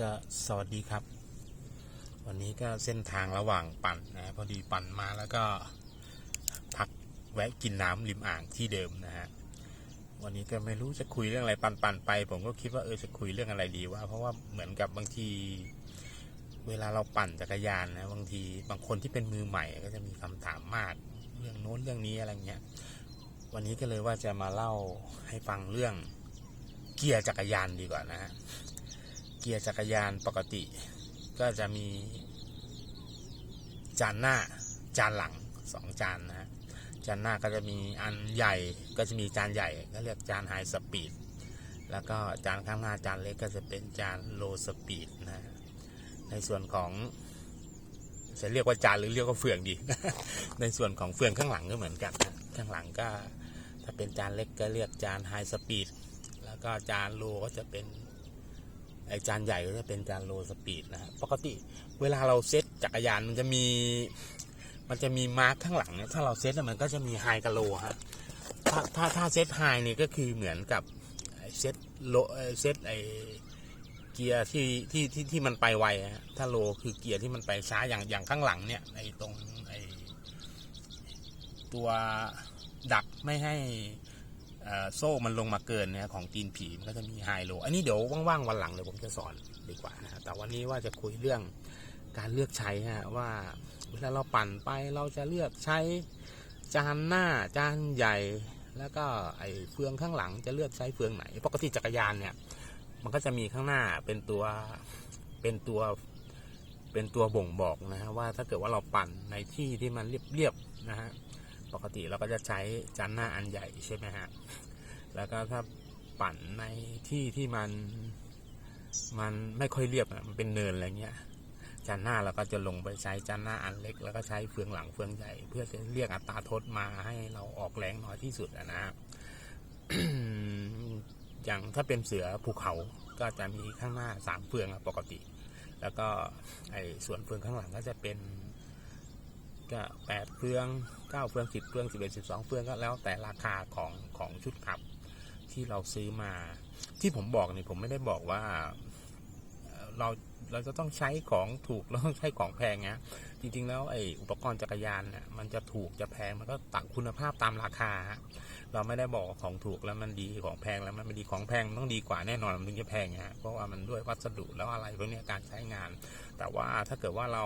ก็สวัสดีครับ วันนี้ก็เส้นทางระหว่างปั่นนะพอดีปั่นมาแล้วก็พักแวะกินน้ำริมอ่างที่เดิมนะฮะวันนี้ก็ไม่รู้จะคุยเรื่องอะไรปั่นปั่นไป ผมก็คิดว่าเออจะคุยเรื่องอะไรดีว่า เพราะว่าเหมือนกับบางที เวลาเราปั่นจักรยานนะบางทีบางคนที่เป็นมือใหม่ ก็จะมีคำถามมากเรื่องโน้นเรื่องนี้อะไรเงี้ยวันนี้ก็เลยว่าจะมาเล่าให้ฟังเรื่องเกียร์จักรยานดีกว่านะฮะ เกียร์จักรยานปกติ ก็จะมี จานหน้า จานหลังสองจานนะฮะจานหน้าก็จะมีอันใหญ่ก็จะมีจานใหญ่ก็เรียกจานไฮสปีดแล้วก็จานข้างหน้าจานเล็กก็จะเป็นจานโลสปีดนะในส่วนของจะเรียกว่าจานหรือเรียกว่าเฟืองดี ในส่วนของเฟืองข้างหลังก็เหมือนกัน ข้างหลังก็ถ้าเป็นจานเล็กก็เรียกจานไฮสปีดแล้วก็จานโลก็จะเป็น ไอจานใหญ่ก็จะเป็นจานโลสปีดนะฮะปกติเวลาเราเซ็ตจักรยานมันจะมี มันจะมีมาร์คข้างหลังเนี่ยถ้าเราเซ็ตอะมันก็จะมีไฮกับโลฮะถ้าถ้าถ้าเซ็ตไฮนี่ก็คือเหมือนกับเซ็ตโลเอ่อเซตไอเกียร์ที่ที่ที่ที่มันไปไวฮะถ้าโลคือเกียร์ที่มันไปช้าอย่างอย่างข้างหลังเนี่ยไอตรงไอตัวดักไม่ให้ โซ่มันลงมาเกินนี่ยของตีนผีมันก็จะมีไฮโล อันนี้เดี๋ยวว่างๆวันหลังเดี๋ยวผมจะสอนดีกว่านะฮะแต่วันนี้ว่าจะคุยเรื่องการเลือกใช้ฮะว่าเวลาเราปั่นไปเราจะเลือกใช้จานหน้าจานใหญ่ แล้วก็ไอ้เฟืองข้างหลังจะเลือกใช้เฟืองไหนปกติจักรยานเนี่ย มันก็จะมีข้างหน้าเป็นตัวเป็นตัวเป็นตัวบ่งบอกนะฮะว่าถ้าเกิดว่าเราปั่นในที่ที่มันเรียบๆนะฮะ ปกติเราก็จะใช้จานหน้าอันใหญ่ใช่ไหมฮะ แล้วก็ถ้าปั่นในที่ที่มันมันไม่ค่อยเรียบอะมันเป็นเนินอะไรเงี้ยจานหน้าเราก็จะลงไปใช้จานหน้าอันเล็ก แล้วก็ใช้เฟืองหลังเฟืองใหญ่ เพื่อจะเรียกอัตราทดมาให้เราออกแรงน้อยที่สุดอะนะฮะอย่างถ้าเป็นเสือภูเขาก็จะมีข้างหน้าสามเฟืองปกติ แล้วก็ไอ้ส่วนเฟืองข้างหลังก็จะเป็น ก็แปดเฟืองเก้าเฟืองสิบเฟืองสิบเอ็ดสิบสองเฟืองก็แล้วแต่ราคาของของชุดขับที่เราซื้อมา ที่ผมบอกนี่ผมไม่ได้บอกว่าเราเราจะต้องใช้ของถูกเราต้องใช้ของแพงนะจริงๆ แล้วไอ้อุปกรณ์จักรยานเนี่ยมันจะถูกจะแพงมันก็ต่างคุณภาพตามราคาฮะเราไม่ได้บอกของถูกแล้วมันดีของแพงแล้วมันไม่ดีของแพงต้องดีกว่าแน่นอนมันถึงจะแพงฮะเพราะว่ามันด้วยวัสดุแล้วอะไรพวกนี้การใช้งาน แต่ว่าถ้าเกิดว่าเรา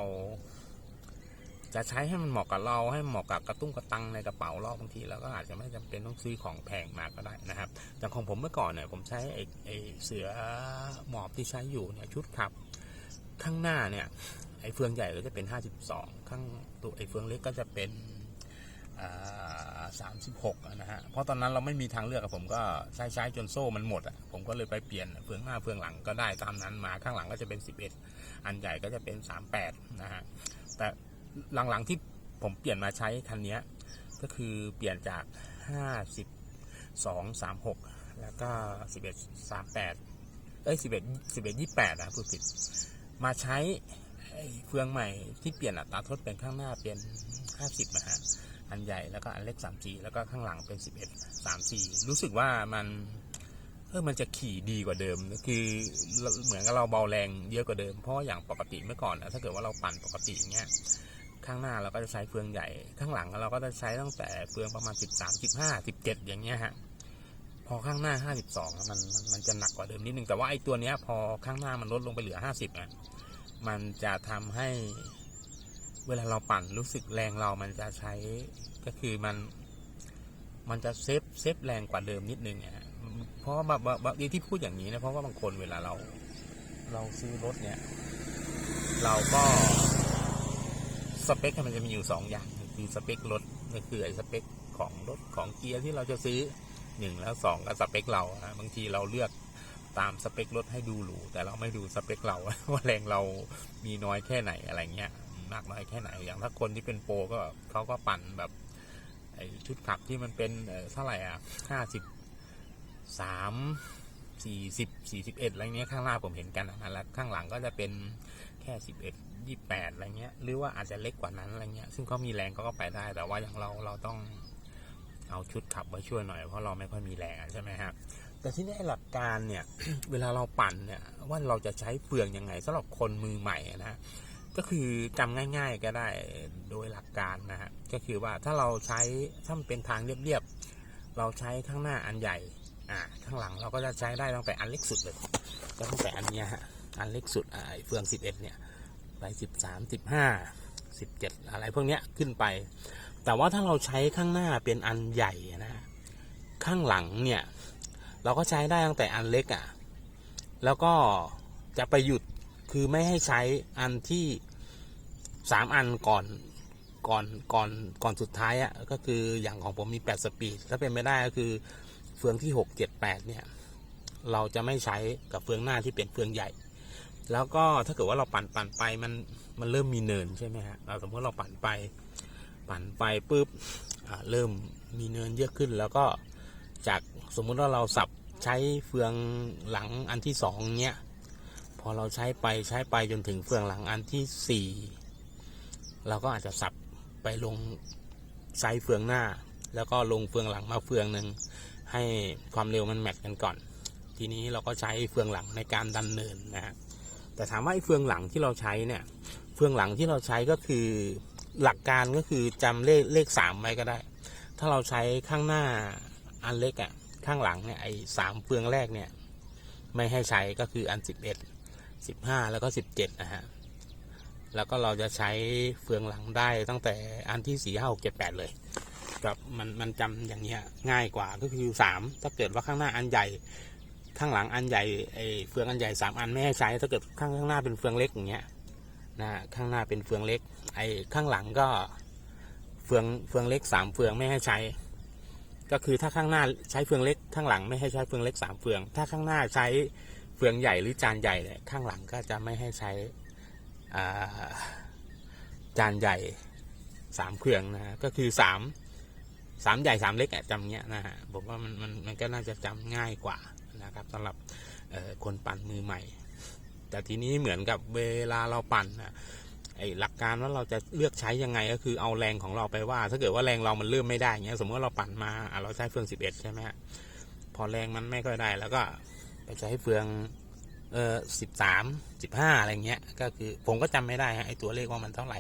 จะใช้ให้มันเหมาะกับเราให้เหมาะกับกระตุ้งกระตังในกระเป๋าเราบางทีเราก็อาจจะไม่จำเป็นต้องซื้อของแพงมาก็ได้นะครับอย่างของผมเมื่อก่อนเนี่ยผมใช้ไอ้ไอ้เสือหมอบที่ใช้อยู่เนี่ยชุดขับ ข้างหน้าเนี่ยไอ้เฟืองใหญ่ก็จะเป็น 52 ข้างตัวไอ้เฟืองเล็กก็จะเป็นสามสิบหกนะฮะ เพราะตอนนั้นเราไม่มีทางเลือกผมก็ใช้ใช้จนโซ่มันหมดอะผมก็เลยไปเปลี่ยนเฟืองหน้าเฟืองหลังก็ได้ตามนั้นมาข้างหลังก็จะเป็น11อันใหญ่ก็จะเป็น38นะฮะ แต่ หลังๆที่ผมเปลี่ยนมาใช้คันนี้ก็คือเปลี่ยนจาก52 36 แล้วก็ 11 38 เอ้ย 11 11 28 นะพูดผิด มาใช้เฟืองใหม่ที่เปลี่ยนอัตราทดเป็นข้างหน้าเป็น 50 นะฮะ อันใหญ่แล้วก็อันเล็ก34แล้วก็ข้างหลังเป็น 11 34 รู้สึกว่ามันเออมันจะขี่ดีกว่าเดิม คือเหมือนกับเราเบาแรงเยอะกว่าเดิม เพราะอย่างปกติเมื่อก่อนนะถ้าเกิดว่าเราปั่นปกติเงี้ย ข้างหน้าเราก็จะใช้เฟืองใหญ่ ข้างหลังเราก็จะใช้ตั้งแต่เฟืองประมาณ 13 15 17 อย่างเงี้ยฮะ พอข้างหน้า 52 มันมันมันจะหนักกว่าเดิมนิดนึง แต่ว่าไอ้ตัวเนี้ยพอข้างหน้ามันลดลงไปเหลือ 50อะ มันจะทำให้เวลาเราปั่นรู้สึกแรงเรามันจะใช้ก็คือมัน มันจะเซฟเซฟแรงกว่าเดิมนิดนึงอะฮะเพราะว่าบางบางที่พูดอย่างนี้นะเพราะว่าบางคนเวลาเรา เราซื้อรถเนี่ย เราก็ สเปคมันจะมีอยู่สองอย่างคือสเปครถก็คือไอ้สเปคของรถของเกียร์ที่เราจะซื้อหนึ่งแล้วสองก็สเปคเรานะบางทีเราเลือกตามสเปครถให้ดูหรูแต่เราไม่ดูสเปคเราว่าแรงเรามีน้อยแค่ไหนอะไรเงี้ยมากน้อยแค่ไหนอย่างถ้าคนที่เป็นโปรก็เขาก็ปั่นแบบไอ้ชุดขับที่มันเป็นเออเท่าไหร่อะห้าสิบสามสี่สิบสี่สิบเอ็ดอะไรเงี้ยข้างหน้าผมเห็นกันนะแล้วข้างหลังก็จะเป็น ค่สิบเอ็ดยี่แปดอะไรเงี้ย หรือว่าอาจจะเล็กกว่านั้นอะไรเงี้ย ซึ่งเขามีแรงก็ไปได้ แต่ว่าอย่างเราเราต้องเอาชุดขับมาช่วยหน่อยเพราะเราไม่ค่อยมีแรงใช่ไหมฮะแต่ที่นี่ไอ้หลักการเนี่ย เวลาเราปั่นเนี่ยว่าเราจะใช้เฟืองยังไงสำหรับคนมือใหม่นะก็คือจำง่าย ๆก็ได้โดยหลักการนะฮะก็คือว่าถ้าเราใช้ถ้ามันเป็นทางเรียบๆเราใช้ข้างหน้าอันใหญ่อ่าข้างหลังเราก็จะใช้ได้ตั้งแต่อันเล็กสุดเลยก็ตั้งแต่อันเนี้ยฮะ อันเล็กสุดไอ้เฟือง 11 เนี่ย ไป 13 15 17 อะไรพวกเนี้ยขึ้นไป แต่ว่าถ้าเราใช้ข้างหน้าเป็นอันใหญ่นะข้างหลังเนี่ย เราก็ใช้ได้ตั้งแต่อันเล็กอะ่ะ แล้วก็จะไปหยุดคือไม่ให้ใช้อันที่สามอันก่อนก่อนก่อนก่อนสุดท้ายอะ่ะก็คืออย่างของผมมี 8 สปีดถ้าเป็นไม่ได้ก็คือเฟืองที่ 6 7 8 เนี่ย เราจะไม่ใช้กับเฟืองหน้าที่เป็นเฟืองใหญ่ แล้วก็ถ้าเกิดว่าเราปั่นปั่นไปมันมันเริ่มมีเนินใช่ไหมฮะเราสมมติเราปั่นไป ปั่นไปปุ๊บเริ่มมีเนินเยอะขึ้น แล้วก็จากสมมุติว่าเราสับใช้เฟืองหลังอันที่สองเนี้ยพอเราใช้ไปใช้ไปจนถึงเฟืองหลังอันที่สี่เราก็อาจจะสับไปลงไซส์เฟืองหน้า แล้วก็ลงเฟืองหลังมาเฟืองหนึ่งให้ความเร็วมันแมทกันก่อน ทีนี้เราก็ใช้เฟืองหลังในการดันเนินนะฮะ แต่ถามว่าไอ้เฟืองหลังที่เราใช้เนี่ย เฟืองหลังที่เราใช้ก็คือหลักการก็คือจำเลขเลขสามไว้ก็ได้ ถ้าเราใช้ข้างหน้าอันเล็กอะ่ะข้างหลังเนี่ยไอ้สามเฟืองแรกเนี่ย ไม่ให้ใช้ก็คืออันสิบเอ็ดสิบห้าแล้วก็สิบเจ็ดนะฮะแล้วก็เราจะใช้เฟืองหลังได้ตั้งแต่อันที่สี่ห้าหกเจ็ดแปดเลยกับมันมันจำอย่างเงี้ยง่ายกว่าก็คือสามถ้าเกิดว่าข้างหน้าอันใหญ่ ข้างหลังอันใหญ่ไอ้เฟืองอันใหญ่สามอันไม่ให้ใช้ถ้าเกิดข้างข้างหน้าเป็นเฟืองเล็กอย่างเงี้ยนะข้างหน้าเป็นเฟืองเล็ก ไอ้ข้างหลังก็เฟืองเฟืองเล็กสามเฟืองไม่ให้ใช้ ก็คือถ้าข้างหน้าใช้เฟืองเล็ก ข้างหลังไม่ให้ใช้เฟืองเล็กสามเฟือง ถ้าข้างหน้าใช้เฟืองใหญ่หรือจานใหญ่เนี่ยข้างหลังก็จะไม่ให้ใช้อ่าจานใหญ่สามเฟืองนะฮะก็คือสามสามใหญ่สามเล็กอะจำเงี้ยนะฮะผมว่ามันมันมันก็น่าจะจำง่ายกว่า นะครับสำหรับคนปั่นมือใหม่ แต่ทีนี้เหมือนกับเวลาเราปั่นนะไอ้หลักการว่าเราจะเลือกใช้ยังไงก็คือเอาแรงของเราไปว่า ถ้าเกิดว่าแรงเรามันเริ่มไม่ได้เงี้ยสมมติว่าเราปั่นมาอะเราใช้เฟืองสิบเอ็ดใช่ไหมพอแรงมันไม่ค่อยได้ แล้วก็ไปใช้เฟืองเออสิบสามสิบห้าอะไรเงี้ยก็คือผมก็จำไม่ได้ฮะไอ้ตัวเลขว่ามันเท่าไหร่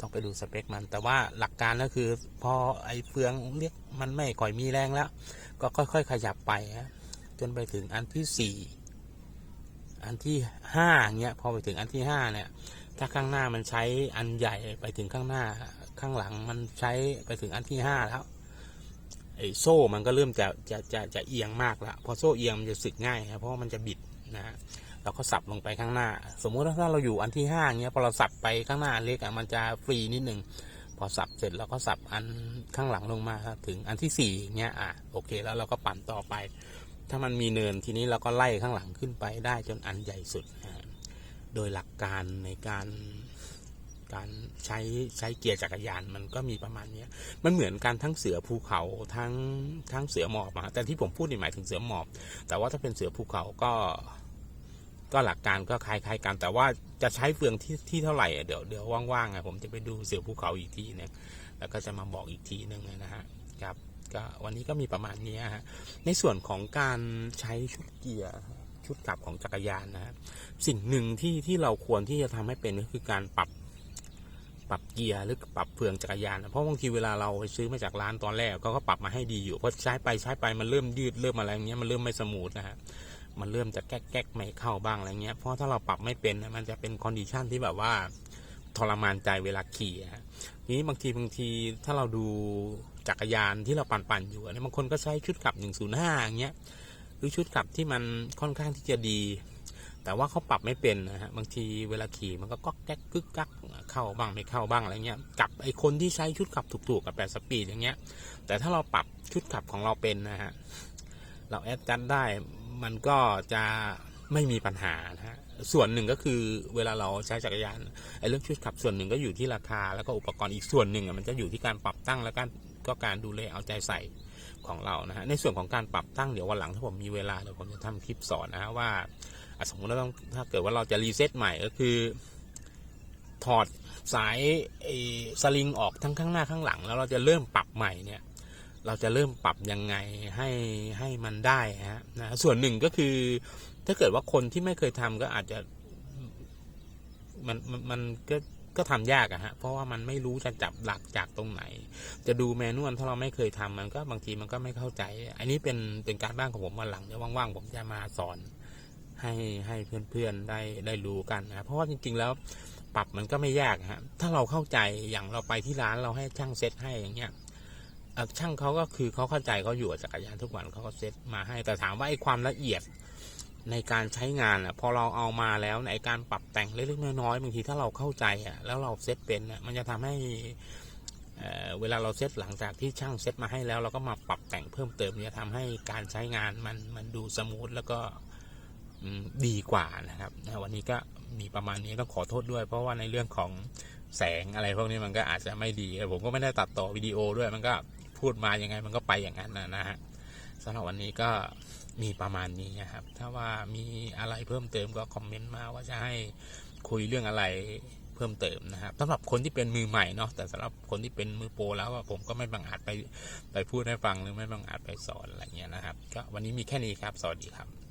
ต้องไปดูสเปคมัน แต่ว่าหลักการก็คือ พอไอ้เฟืองเรียกมันไม่ค่อยมีแรงแล้ว ก็ค่อย ๆ ขยับไปฮะ จนไปถึงอันที่สี่อันที่ห้าเงี้ยพอไปถึงอันที่ห้าเนี่ย ถ้าข้างหน้ามันใช้อันใหญ่ไปถึงข้างหน้า ข้างหลังมันใช้ไปถึงอันที่ห้าแล้วไอ้โซ่มันก็เริ่มจะจะจะจะเอียงมากแล้วพอโซ่เอียงมันจะสึกง่ายครับเพราะมันจะบิดนะฮะเราก็สับลงไปข้างหน้า สมมุติว่าถ้าเราอยู่อันที่ห้าเงี้ยพอเราสับไปข้างหน้าเล็กอะมันจะฟรีนิดหนึ่งพอสับเสร็จเราก็สับอันข้างหลังลงมาครับถึงอันที่สี่เงี้ยอะโอเคแล้วเราก็ปั่นต่อไป ถ้ามันมีเนินทีนี้เราก็ไล่ข้างหลังขึ้นไปได้จนอันใหญ่สุดนะโดยหลักการในการการใช้ใช้เกียร์จักรยานมันก็มีประมาณนี้มันเหมือนกันทั้งเสือภูเขาทั้งทั้งเสือหมอบอะแต่ที่ผมพูดนี่หมายถึงเสือหมอบ แต่ว่าถ้าเป็นเสือภูเขาก็ ก็หลักการก็คล้ายๆกัน แต่ว่าจะใช้เฟืองที่ที่เท่าไหร่เดี๋ยวเดี๋ยวว่างๆอะผมจะไปดูเสือภูเขาอีกทีนึงแล้วก็จะมาบอกอีกทีนึงนะฮะครับ ก็วันนี้ก็มีประมาณนี้ฮะในส่วนของการใช้ชุดเกียร์ชุดขับของจักรยานนะฮะสิ่งหนึ่งที่ที่เราควรที่จะทำให้เป็นก็คือการปรับปรับเกียร์หรือปรับเฟืองจักรยานนะเพราะบางทีเวลาเราไปซื้อมาจากร้านตอนแรกก็ก็ปรับมาให้ดีอยู่เพราะใช้ไปใช้ไปมันเริ่มยืดเริ่มอะไรอย่างเงี้ยมันเริ่มไม่สมูทนะฮะมันเริ่มจะแก๊กแก๊กไม่เข้าบ้างอะไรเงี้ยเพราะถ้าเราปรับไม่เป็นนะมันจะเป็นคอนดิชันที่แบบว่าทรมานใจเวลาขี่ฮะทีนี้บางทีบางทีถ้าเราดู จักรยานที่เราปั่นๆอยู่อะเนี่บางคนก็ใช้ชุดขับ 105อย่างเงี้ยหรือชุดขับที่มันค่อนข้างที่จะดี แต่ว่าเขาปรับไม่เป็นนะฮะบางทีเวลาขี่มันก็ก๊อกแก๊กกึกกักเข้าบ้างไม่เข้าบ้างอะไรเงี้ยกับไอคนที่ใช้ชุดขับถูกๆกับแปดสปีดอย่างเงี้ย แต่ถ้าเราปรับชุดขับของเราเป็นนะฮะเราแอดจัดได้มันก็จะไม่มีปัญหานะฮะส่วนหนึ่งก็คือเวลาเราใช้จักรยานไอเรื่องชุดขับส่วนหนึ่งก็อยู่ที่ราคาแล้วก็อุปกรณ์อีกส่วนหนึ่งอะมันจะอยู่ที่การปรับตั้งแล้วก็ ก็การดูแลเอาใจใส่ของเรานะฮะในส่วนของการปรับตั้งเดี๋ยววันหลังถ้าผมมีเวลาเดี๋ยวผมจะทำคลิปสอนนะฮะว่าสมมติเราต้องถ้าเกิดว่าเราจะรีเซ็ตใหม่ก็คือ ถอดสายสลิงออกทั้งข้างหน้าข้างหลัง แล้วเราจะเริ่มปรับใหม่เนี่ย เราจะเริ่มปรับยังไงให้ให้มันได้ฮะนะส่วนหนึ่งก็คือ ถ้าเกิดว่าคนที่ไม่เคยทำก็อาจจะ มันมันมันก็ ก็ทำยากอะฮะเพราะว่ามันไม่รู้จะจับหลักจากตรงไหน จะดูแมนนวลถ้าเราไม่เคยทำมันก็บางทีมันก็ไม่เข้าใจ อันนี้เป็นเป็นการบ้านของผมวันหลังเดี๋ยวว่างๆผมจะมาสอนให้ให้เพื่อนๆได้ได้รู้กันนะเพราะว่าจริง ๆ แล้วปรับมันก็ไม่ยากฮะถ้าเราเข้าใจอย่างเราไปที่ร้านเราให้ช่างเซตให้อย่างเงี้ยช่างเขาก็คือเขาเข้าใจเขาอยู่กับจักรยานทุกวันเขาก็เซตมาให้แต่ถามว่าไอ้ความละเอียด ในการใช้งานอะพอเราเอามาแล้วในการปรับแต่งเล็กๆน้อยๆบางทีถ้าเราเข้าใจอะแล้วเราเซตเป็นอะมันจะทำให้เเวลาเราเซตหลังจากที่ช่างเซตมาให้แล้ว เราก็มาปรับแต่งเพิ่มเติมเนี่ยทำให้การใช้งานมันมันดูสมูทแล้วก็ดีกว่านะครับวันนี้ก็มีประมาณนี้ต้องขอโทษด้วย เพราะว่าในเรื่องของแสงอะไรพวกนี้มันก็อาจจะไม่ดี ผมก็ไม่ได้ตัดต่อวิดีโอด้วยมันก็พูดมายังไงมันก็ไปอย่างนั้นนะฮะสำหรับวันนี้ก็ มีประมาณนี้นะครับ ถ้าว่ามีอะไรเพิ่มเติมก็คอมเมนต์มาว่าจะให้คุยเรื่องอะไรเพิ่มเติมนะครับสำหรับคนที่เป็นมือใหม่เนาะแต่สำหรับคนที่เป็นมือโปรแล้วผมก็ไม่บังอาจไปไปพูดให้ฟังหรือไม่บังอาจไปสอนอะไรเงี้ยนะครับ ก็วันนี้มีแค่นี้ครับ สวัสดีครับ